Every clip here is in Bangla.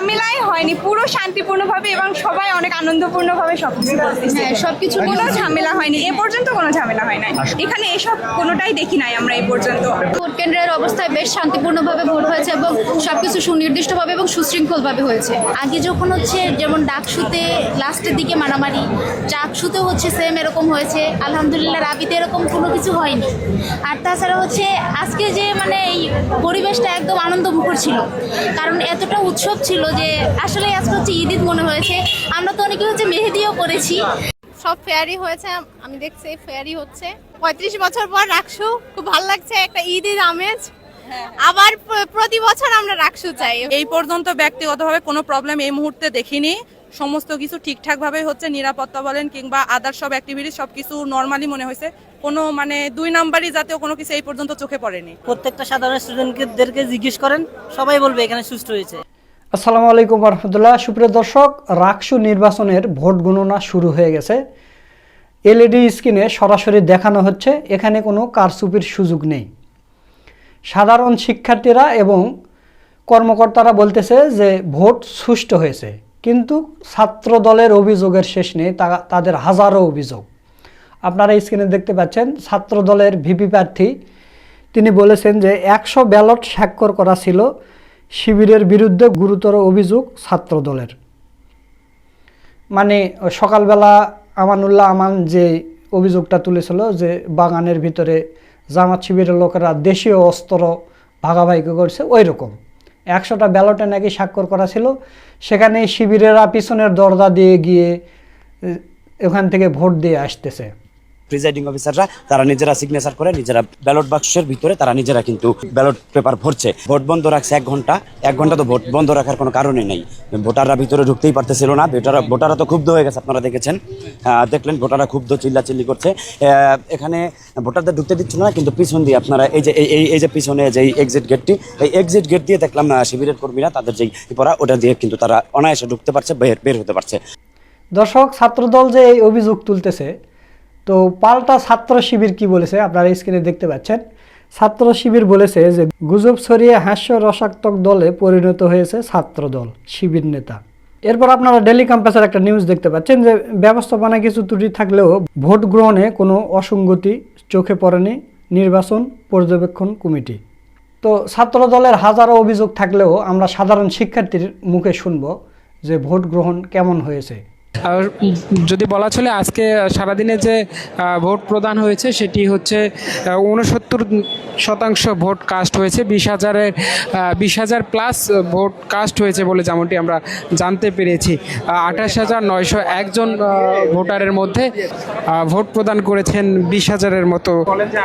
ঝামেলাই হয়নি পুরো শান্তিপূর্ণভাবে এবং সবাই অনেক আনন্দপূর্ণভাবে সবকিছু করতেছে। হ্যাঁ সবকিছু কোনো ঝামেলা হয়নি এ পর্যন্ত কোনো ঝামেলা হয় নাই। এখানে এসব কোনোটাই দেখি নাই আমরা এই পর্যন্ত। ভোট কেন্দ্রের অবস্থায় বেশ শান্তিপূর্ণভাবে ভোট হয়েছে এবং সবকিছু সুনির্দিষ্টভাবে এবং সুশৃঙ্খলভাবে হয়েছে। আগে যখন হচ্ছে যেমন ডাকসুতে লাস্টের দিকে মারামারি চাকসুতে হচ্ছে সেম এরকম হয়েছে। আলহামদুলিল্লাহ রাবিতে এরকম কোনো কিছু হয়নি। আর তাছাড়া হচ্ছে আজকে যে মানে এই পরিবেশটা একদম আনন্দমুখর ছিল। কারণ এতটা উৎসব ছিল যে আসলে আজকে হচ্ছে ঈদ ঈদ মনে হয়েছে। আমরা তো অনেকে হচ্ছে মেহেদিও করেছি। সব ফেয়ারি হয়েছে আমি দেখছি ফেয়ারি হচ্ছে। পঁয়ত্রিশ বছর পর রাখসু খুব ভালো লাগছে একটা ঈদের আমেজ। আবার প্রতি বছর আমরা রাখসু চাই। এই পর্যন্ত ব্যক্তিগতভাবে কোনো প্রবলেম এই মুহূর্তে দেখিনি। সমস্ত কিছু ঠিকঠাকভাবে হচ্ছে নিরাপত্তা বলেন কিংবা আদার সব অ্যাক্টিভিটি সব কিছু নর্মালি মনে হয়েছে। কোনো মানে দুই নাম্বারই জাতীয় কোনো কিছু এই পর্যন্ত চোখে পড়েনি। প্রত্যেকটা সাধারণ স্টুডেন্টদেরকে জিজ্ঞেস করেন সবাই বলবে এখানে সুস্থ হয়েছে। আসসালামু আলাইকুম রহমতুল্লাহ সুপ্রিয় দর্শক, রাকসু নির্বাচনের ভোট গণনা শুরু হয়ে গেছে। এলইডি স্ক্রিনে সরাসরি দেখানো হচ্ছে, এখানে কোনো কারচুপির সুযোগ নেই। সাধারণ শিক্ষার্থীরা এবং কর্মকর্তারা বলতেছে যে ভোট সুষ্ঠু হয়েছে, কিন্তু ছাত্র দলের অভিযোগের শেষ নেই তাদের হাজারো অভিযোগ। আপনারা স্ক্রিনে দেখতে পাচ্ছেন ছাত্র দলের ভিপি প্রার্থী, তিনি বলেছেন যে একশো ব্যালট স্বাক্ষর করা ছিল শিবিরের বিরুদ্ধে গুরুতর অভিযোগ ছাত্র দলের মানে সকালবেলা আমানুল্লাহ আমান যে অভিযোগটা তুলেছিল যে বাগানের ভিতরে জামাত শিবিরের লোকেরা দেশীয় অস্ত্র ভাগাভাগি করছে ওই রকম একশোটা ব্যালটে নাকি স্বাক্ষর করা ছিল সেখানে শিবিরেরা পিছনের দরজা দিয়ে গিয়ে ওখান থেকে ভোট দিয়ে আসতেছে। প্রিজাইডিং অফিসাররা তারা নিজেরা সিগনেচার করে, নিজেরা ব্যালট বাক্সের ভিতরে তারা নিজেরা কিন্তু ব্যালট পেপার ভরছে। ভোট বন্ধ রাখছে এক ঘণ্টা। এক ঘণ্টা তো ভোট বন্ধ রাখার কোনো কারণে নেই। ভোটাররা ভিতরে ঢুকতেই পারতেছিল না। ভোটাররা ভোটাররা তো ক্ষুব্ধ হয়ে গেছে, আপনারা দেখেছেন। দেখলেন, ভোটাররা ক্ষুব্ধ চিল্লা চিল্লি করছে এখানে ভোটারদের ঢুকতে দিচ্ছিল না, কিন্তু পিছন দিয়ে আপনারা এই যে, এই- এই যে পিছনে যে এক্সিট গেটটি এই এক্সিট গেট দিয়ে দেখলাম শিবিরের কর্মীরা, তাদের যেই পড়া ওটা দিয়ে কিন্তু তারা অনায়াসে ঢুকতে পারছে, বের বের হতে পারছে। দর্শক, ছাত্রদল যে এই অভিযোগ তুলতেছে তো পাল্টা ছাত্র শিবির কি বলেছে? আপনারা স্ক্রিনে দেখতে পাচ্ছেন। ছাত্র শিবির বলেছে যে, গুজব ছড়িয়ে হাস্য রসাত্মক দলে পরিণত হয়েছে ছাত্র দল, শিবির নেতা। এরপর আপনারা ডেলি ক্যাম্পাসের একটা নিউজ দেখতে পাচ্ছেন যে ব্যবস্থাপনায় কিছু ত্রুটি থাকলেও ভোট গ্রহণে কোনো অসঙ্গতি চোখে পড়েনি নির্বাচন পর্যবেক্ষণ কমিটি। তো ছাত্র দলের হাজারো অভিযোগ থাকলেও আমরা সাধারণ শিক্ষার্থীর মুখে শুনব যে ভোট গ্রহণ কেমন হয়েছে। আর যদি বলা চলে আজকে সারাদিনে যে ভোট প্রদান হয়েছে সেটি হচ্ছে উনসত্তর শতাংশ ভোট কাস্ট হয়েছে বিশ হাজারের বিশ হাজার প্লাস ভোট কাস্ট হয়েছে বলে যেমনটি আমরা জানতে পেরেছি। আঠাশ হাজার নয়শো একজন ভোটারের মধ্যে ভোট প্রদান করেছেন বিশ হাজারের মতো।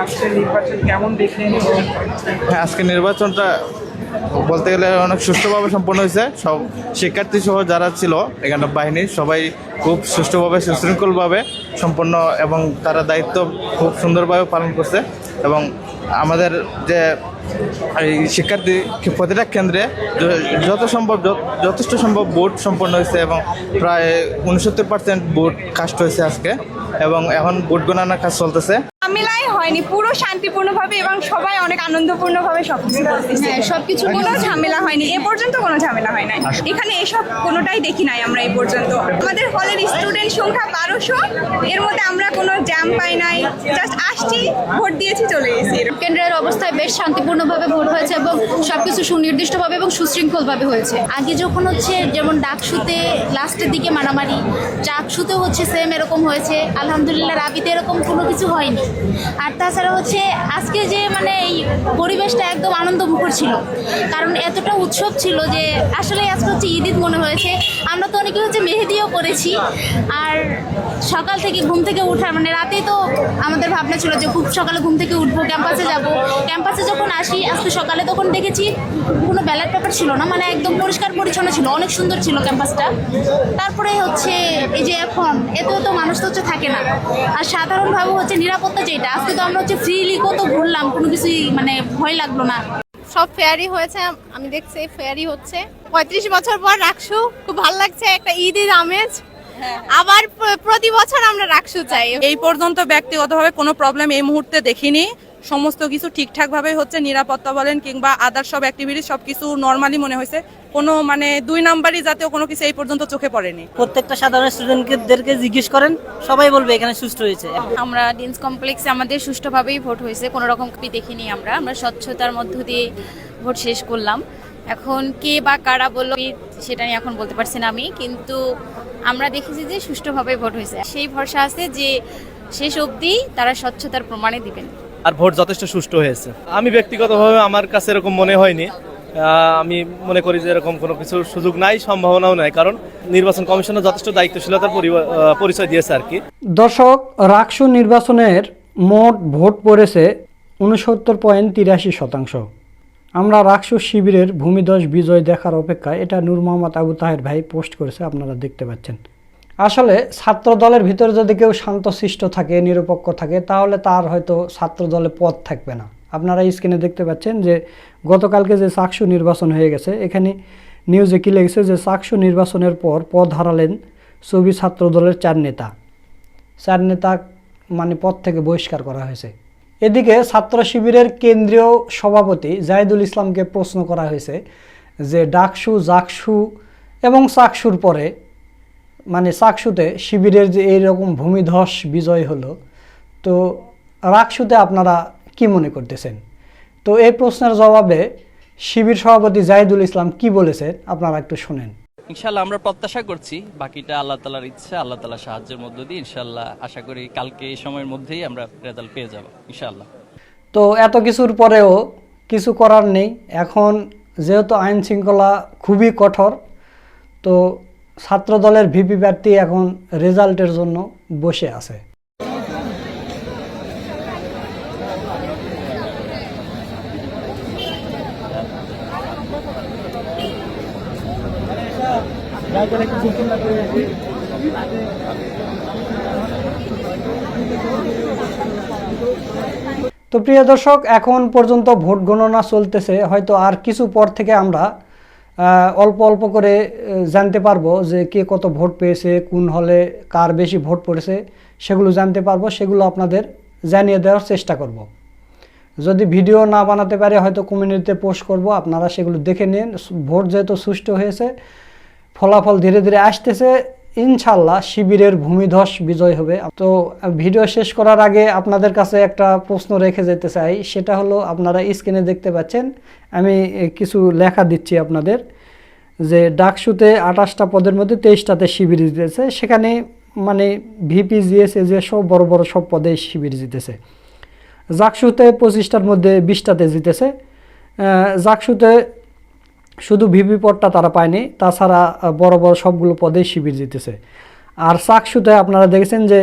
আজকে নির্বাচন কেমন দেখলেন? হ্যাঁ আজকে নির্বাচনটা বলতে গেলে অনেক সুষ্ঠুভাবে সম্পন্ন হয়েছে। সব শিক্ষার্থী সহ যারা ছিল এখানে বাহিনী, সবাই খুব সুষ্ঠুভাবে সুশৃঙ্খলভাবে সম্পন্ন এবং তারা দায়িত্ব খুব সুন্দরভাবে পালন করছে এবং আমাদের যে এই শিক্ষার্থী প্রতিটা কেন্দ্রে যত সম্ভব যথেষ্ট সম্ভব ভোট সম্পন্ন হয়েছে এবং প্রায় উনসত্তর পার্সেন্ট ভোট কাস্ট হয়েছে আজকে এবং এখন ভোট গণনার কাজ চলতেছে। ঝামেলাই হয়নি পুরো শান্তিপূর্ণভাবে এবং সবাই অনেক আনন্দপূর্ণভাবে সবকিছু করতেছে। হ্যাঁ সবকিছু কোনো ঝামেলা হয়নি এ পর্যন্ত কোনো ঝামেলা হয় নাই। এখানে এসব কোনোটাই দেখি নাই আমরা এই পর্যন্ত। আমাদের হলের স্টুডেন্ট সংখ্যা বারোশো এর মধ্যে আমরা কোনো জ্যাম পাই নাই। জাস্ট আসছি ভোট দিয়েছি চলে গেছি। কেন্দ্রের অবস্থায় বেশ শান্তিপূর্ণভাবে ভোট হয়েছে এবং সবকিছু সুনির্দিষ্টভাবে এবং সুশৃঙ্খলভাবে হয়েছে। আগে যখন হচ্ছে যেমন ডাকসুতে লাস্টের দিকে মারামারি চাকসুতে হচ্ছে সেম এরকম হয়েছে। আলহামদুলিল্লাহ রাবিতে এরকম কোনো কিছু হয়নি। আর তাছাড়া হচ্ছে আজকে যে মানে এই পরিবেশটা একদম আনন্দমুখর ছিল, কারণ এতটা উৎসব ছিল যে আসলে আজকে হচ্ছে ঈদ ঈদ মনে হয়েছে। আমরা তো অনেকে হচ্ছে মেহেদিও করেছি, আর সকাল থেকে ঘুম থেকে ওঠার মানে রাতেই তো আমাদের ভাবনা ছিল যে খুব সকালে ঘুম থেকে উঠবো, ক্যাম্পাসে যাব। ক্যাম্পাসে যখন আসি, আজকে সকালে তখন দেখেছি কোনো ব্যালট পেপার ছিল না মানে একদম পরিষ্কার পরিচ্ছন্ন ছিল, অনেক সুন্দর ছিল ক্যাম্পাসটা। তারপরে হচ্ছে এই যে এখন এত তো মানুষ তো হচ্ছে থাকে না। আর সাধারণভাবে হচ্ছে নিরাপত্তা যেটা আজকে তো আমরা হচ্ছে ফ্রিলি কত ঘুরলাম কোনো কিছুই মানে ভয় লাগল না। সব ফেয়ারি হয়েছে আমি দেখছি ফেয়ারি হচ্ছে। পঁয়ত্রিশ বছর পর রাখসু খুব ভালো লাগছে একটা ঈদের আমেজ। আবার প্রতি বছর আমরা রাখসু চাই। এই পর্যন্ত ব্যক্তিগতভাবে কোনো প্রবলেম এই মুহূর্তে দেখিনি। সমস্ত কিছু ঠিকঠাকভাবে হচ্ছে নিরাপত্তা বলেন কিংবা আদার সব অ্যাক্টিভিটি সব কিছু নর্মালি মনে হয়েছে। কোনো মানে দুই নাম্বারই জাতীয় কোনো কিছু এই পর্যন্ত চোখে পড়েনি। প্রত্যেকটা সাধারণ স্টুডেন্টদেরকে জিজ্ঞেস করেন সবাই বলবে এখানে সুষ্ঠু হয়েছে। আমরা ডিন্স কমপ্লেক্সে আমাদের সুষ্ঠুভাবেই ভোট হয়েছে কোনো রকম কপি দেখিনি আমরা। আমরা স্বচ্ছতার মধ্য দিয়ে ভোট শেষ করলাম। এখন কে বা কারা বলল সেটা নিয়ে এখন বলতে পারছি না আমি কিন্তু আমরা দেখেছি যে সুষ্ঠুভাবে ভোট হয়েছে। সেই ভরসা আছে যে শেষ অবধি তারা স্বচ্ছতার প্রমাণে দিবেন। আর ভোট যথেষ্ট সুষ্ঠু হয়েছে। আমি ব্যক্তিগতভাবে আমার কাছে এরকম মনে হয়নি। আমি মনে করি যে এরকম কোনো কিছুর সুযোগ নাই, সম্ভাবনাও নাই, কারণ নির্বাচন কমিশনের যথেষ্ট দায়িত্বশীলতার পরিচয় দিয়েছে আর কি। দর্শক, রাকসু নির্বাচনের মোট ভোট পড়েছে উনসত্তর পয়েন্ট তিরাশি শতাংশ। আমরা রাকসু শিবিরের ভূমিদশ বিজয় দেখার অপেক্ষায় এটা নূর মোহাম্মদ আবু তাহের ভাই পোস্ট করেছে, আপনারা দেখতে পাচ্ছেন। আসলে ছাত্র দলের ভিতরে যদি কেউ শান্তশিষ্ট থাকে, নিরপেক্ষ থাকে, তাহলে তার হয়তো ছাত্র দলে পদ থাকবে না। আপনারা স্ক্রিনে দেখতে পাচ্ছেন যে গতকালকে যে চাকসু নির্বাচন হয়ে গেছে, এখানে নিউজে কি লেগেছে যে চাকসু নির্বাচনের পর পদ হারালেন ছবি ছাত্র দলের চার নেতা। চার নেতা মানে পদ থেকে বহিষ্কার করা হয়েছে। এদিকে ছাত্র শিবিরের কেন্দ্রীয় সভাপতি জাহিদুল ইসলামকে প্রশ্ন করা হয়েছে যে ডাকসু, জাকসু এবং চাকসুর পরে মানে চাকসুতে শিবিরের যে এইরকম ভূমিধস বিজয় হলো তো রাকসুতে আপনারা কি মনে করতেছেন? তো এই প্রশ্নের জবাবে শিবির সভাপতি জাহিদুল ইসলাম কি বলেছেন আপনারা একটু শুনেন। ইনশাল্লাহ আমরা প্রত্যাশা করছি বাকিটা আল্লাহ তালার ইচ্ছা আল্লাহ তালার সাহায্যের মধ্য দিয়ে ইনশাল্লাহ আশা করি কালকে এই সময়ের মধ্যেই আমরা রেজাল্ট পেয়ে যাব ইনশাল্লাহ। তো এত কিছুর পরেও কিছু করার নেই এখন যেহেতু আইন শৃঙ্খলা খুবই কঠোর তো ছাত্র দলের ভিপি প্রার্থী এখন রেজাল্টের জন্য বসে আছে। তো প্রিয় দর্শক, এখন পর্যন্ত ভোট গণনা চলতেছে। হয়তো আর কিছু পর থেকে আমরা অল্প অল্প করে জানতে পারব যে কে কত ভোট পেয়েছে, কোন হলে কার বেশি ভোট পড়েছে, সেগুলো জানতে পারব, সেগুলো আপনাদের জানিয়ে দেওয়ার চেষ্টা করব। যদি ভিডিও না বানাতে পারে, হয়তো কমিউনিটিতে পোস্ট করব, আপনারা সেগুলো দেখে নিন ভোট যেহেতু সুষ্ঠু হয়েছে, ফলাফল ধীরে ধীরে আসতেছে ইনশাল্লাহ শিবিরের ভূমিধস বিজয় হবে। তো ভিডিও শেষ করার আগে আপনাদের কাছে একটা প্রশ্ন রেখে যেতে চাই। সেটা হলো, আপনারা স্ক্রিনে দেখতে পাচ্ছেন, আমি কিছু লেখা দিচ্ছি আপনাদের, যে ডাকসুতে আঠাশটা পদের মধ্যে তেইশটাতে শিবির জিতেছে। সেখানে মানে ভিপি জিএস এজে সব বড় বড় সব পদে শিবির জিতেছে। জাকসুতে পঁচিশটার মধ্যে বিশটাতে জিতেছে। জাকসুতে শুধু ভিপি পদটা তারা পায়নি, তাছাড়া বড় বড় সবগুলো পদেই শিবির জিতেছে। আর চাকসুতে আপনারা দেখেছেন যে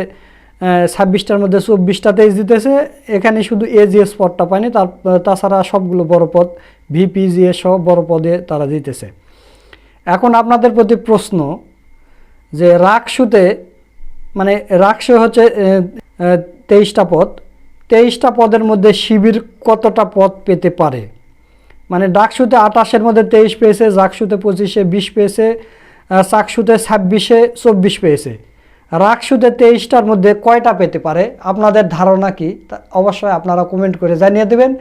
ছাব্বিশটার মধ্যে চব্বিশটাতেই জিতেছে, এখানে শুধু এজিএস পদটা পায়নি, তার, তাছাড়া সবগুলো বড় পদ, ভিপি, জিএস সহ বড় পদে তারা জিতেছে। এখন আপনাদের প্রতি প্রশ্ন যে, রাকসুতে মানে রাকসু হচ্ছে তেইশটা পদ, তেইশটা পদের মধ্যে শিবির কতটা পদ পেতে পারে? মানে ডাকসুতে আটাশের মধ্যে তেইশ পেয়েছে জাকসুতে পঁচিশে বিশ পেয়েছে চাকসুতে ছাব্বিশে চব্বিশ পেয়েছে। রাকসুতে তেইশটার মধ্যে কয়টা পেতে পারে? আপনাদের ধারণা কি? অবশ্যই আপনারা কমেন্ট করে জানিয়ে দেবেন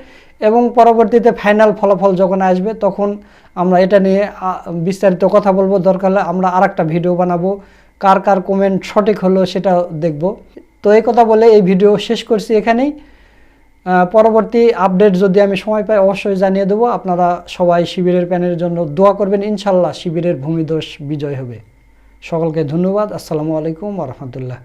এবং পরবর্তীতে ফাইনাল ফলাফল যখন আসবে, তখন আমরা এটা নিয়ে বিস্তারিত কথা বলব। দরকার হলে আমরা আর ভিডিও বানাবো। কার কার কমেন্ট সঠিক হলো সেটা দেখব। তো এই কথা বলে এই ভিডিও শেষ করছি এখানেই। পরবর্তী আপডেট যদি আমি সময় পাই, অবশ্যই জানিয়ে দেবো। আপনারা সবাই শিবিরের প্যানের জন্য দোয়া করবেন। ইনশাল্লাহ শিবিরের ভূমিদোষ বিজয় হবে। সকলকে ধন্যবাদ। আসসালামু আলাইকুম রহমতুল্লাহ।